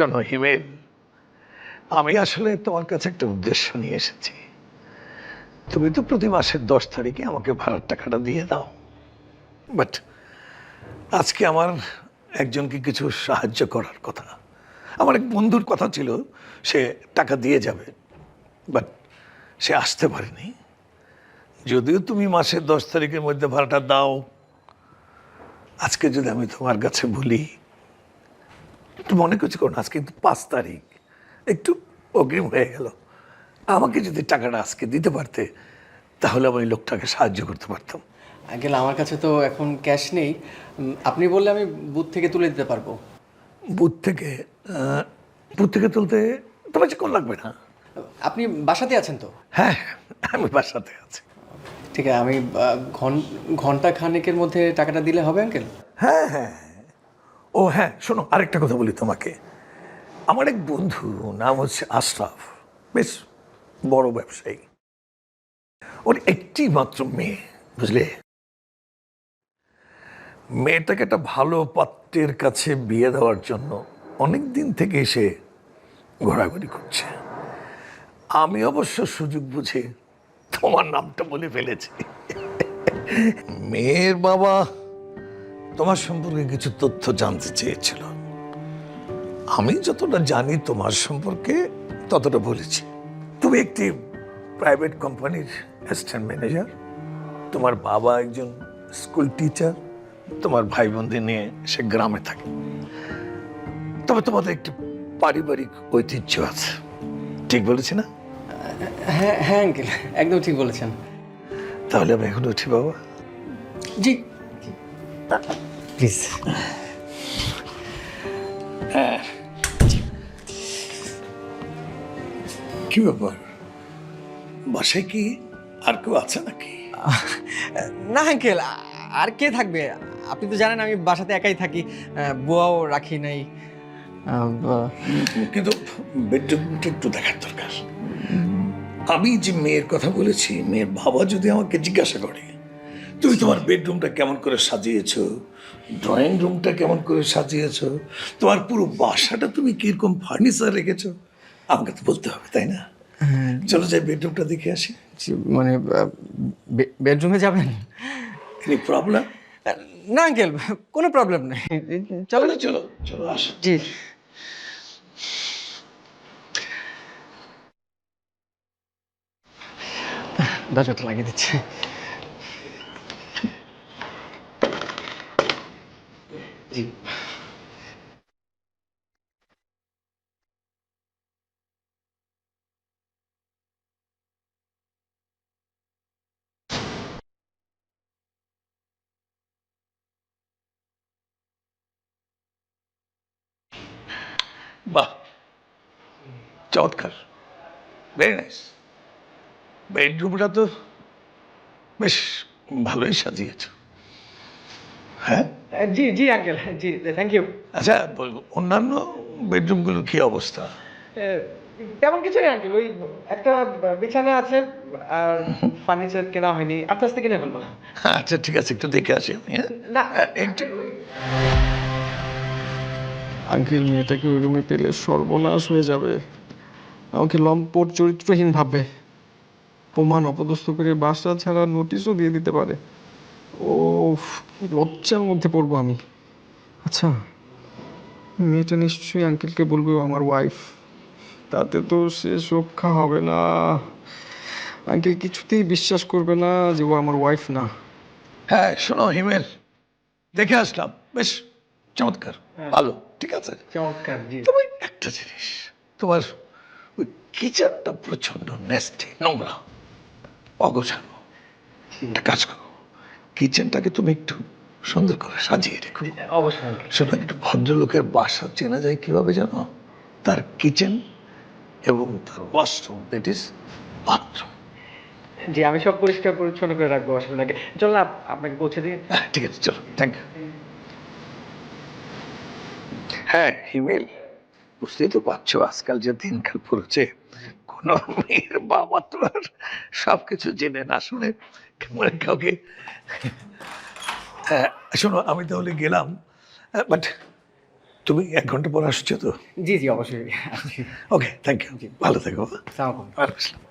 শোনো হিমেল। আমি আসলে তোমার কাছে একটা উদ্দেশ্য নিয়ে এসেছি। তুমি তো প্রতি মাসের দশ তারিখে আমাকে ভাড়ার টাকাটা দিয়ে দাও। বাট আজকে আমার একজনকে কিছু সাহায্য করার কথা। আমার এক বন্ধুর কথা ছিল, সে টাকা দিয়ে যাবে, বাট সে আসতে পারেনি। যদিও তুমি মাসের দশ তারিখের মধ্যে ভাড়াটা দাও, আজকে যদি আমি তোমার কাছে বলি একটু মনে করছি করুন আজকে কিন্তু পাঁচ তারিখ। একটু অগ্রিম হয়ে গেল। আমাকে যদি টাকাটা আজকে দিতে পারতে তাহলে আমি লোকটাকে সাহায্য করতে পারতাম। আঙ্কেল আমার কাছে তো এখন ক্যাশ নেই। আপনি বললে আমি বুথ থেকে তুলে দিতে পারব। বুথ থেকে বুথ থেকে তুলতে তোমার কোন লাগবে না? আপনি বাসাতে আছেন তো? হ্যাঁ আমি বাসাতে আছি। ঠিক আছে আমি ঘন- ঘণ্টা খানেকের মধ্যে টাকাটা দিলে হবে আঙ্কেল? হ্যাঁ হ্যাঁ। ও হ্যাঁ শোনো, আরেকটা কথা বলি তোমাকে। আমার এক বন্ধু নাম হচ্ছে আশরাফ, বেশ বড় ব্যবসায়ী। ওর একটি মাত্র মেয়ে, বুঝলে? মেয়েটাকে একটা ভালো পাত্রের কাছে বিয়ে দেওয়ার জন্য অনেক দিন থেকে সে ঘোরাঘুরি করছে। আমি অবশ্য সুযোগ বুঝে তোমার নামটা বলে ফেলেছি। মেয়ের বাবা তোমার সম্পর্কে কিছু তথ্য জানতে চেয়েছিল। আমি যতটা জানি তোমার সম্পর্কে ততটা বলেছি। তুমি একটি প্রাইভেট কোম্পানির অ্যাসিস্ট্যান্ট ম্যানেজার তোমার বাবা একজন স্কুল টিচার তোমার ভাই বোনদের নিয়ে সে গ্রামে থাকে। তবে তোমাদের একটি পারিবারিক ঐতিহ্য আছে। ঠিক বলেছি না? হ্যাঁ হ্যাঁ আঙ্কেল একদম ঠিক বলেছেন। তাহলে আমি এখন উঠি বাবা। জি। প্লিজ। কি ব্যাপার? বাসায় কি আর কেউ আছে নাকি? না আঙ্কেল আর কে থাকবে? আপনি তো জানেন আমি বাসাতে একাই থাকি বুয়াও রাখি নাই। কিন্তু বেডরুমটা একটু দেখার দরকার। আমি যে মেয়ের কথা বলেছি মেয়ের বাবা যদি আমাকে জিজ্ঞাসা করে তুমি তোমার বেডরুমটা কেমন করে সাজিয়েছো? ড্রয়িং রুমটা কেমন করে সাজিয়েছ? তোমার পুরো বাসাটা তুমি কীরকম ফার্নিচার রেখেছ? আমাকে তো বলতে হবে তাই না? চলো যাই বেডরুমটা দেখে আসি। মানে বেডরুমে যাবেন? এনি প্রবলেম না আঙ্কেল কোনো প্রবলেম নেই। চলো। চলো চলো চলো আসো। জি। দরজাটা লাগিয়ে দিচ্ছে। বাহ। চমৎকার। ভেরি নাইস বেডরুমটা তো বেশ ভালোই সাজিয়েছ। হ্যাঁ? জি জি আঙ্কেল জি থ্যাংক ইউ আচ্ছা অন্যান্য বেডরুমগুলোর কি অবস্থা? তেমন কিছু নেই আঙ্কেল ওই একটা বিছানা আছে আর ফার্নিচার কেনা হয়নি। আস্তে আস্তে কিনে ফেলব আচ্ছা ঠিক আছে একটু দেখে আসি আমি হ্যাঁ? না। একটু আঙ্কেল মেয়েটাকে ওই রুমে পেলে সর্বনাশ হয়ে যাবে। আমাকে লম্পট চরিত্রহীন ভাববে। প্রমাণ অপদস্থ করে বাসা ছাড়া নোটিশও দিয়ে দিতে পারে। ও লজ্জার মধ্যে পড়ব আমি। আচ্ছা মেয়েটা নিশ্চয়ই আঙ্কেলকে বলবে আমার ওয়াইফ তাতে তো সে রক্ষা হবে না। আঙ্কেল কিছুতেই বিশ্বাস করবে না যে ও আমার ওয়াইফ না। হ্যাঁ শোনো হিমেল দেখে আসলাম। বেশ চমৎকার। ভালো ঠিক আছে? চমৎকার তবে একটা জিনিস তোমার ওই কিচেনটা প্রচণ্ড নেস্টে নোংরা। অগোছানো একটা কাজ করো। কিচেনটাকে তুমি একটু সুন্দর করে সাজিয়ে রেখো। শোনো একটু ভদ্রলোকের বাসা চেনা যায় কীভাবে জানো? তার কিচেন এবং তার ওয়াশরুম দ্যাট ইজ বাথরুম জি আমি সব পরিষ্কার পরিচ্ছন্ন করে রাখব নেই চল না আপনাকে পৌঁছে দিই। হ্যাঁ ঠিক আছে চলো থ্যাংক ইউ হ্যাঁ হিমেল বুঝতেই তো পারছ আজকাল যে দিনকাল পড়েছে মেয়ের বাবা তো আর সব কিছু জেনে না শুনে মানে কাউকে। হ্যাঁ, শোনো আমি তাহলে গেলাম। বাট তুমি এক ঘণ্টা পর আসছো তো? জি জি অবশ্যই। ওকে থ্যাংক ইউ ভালো থাকো। আসসালাম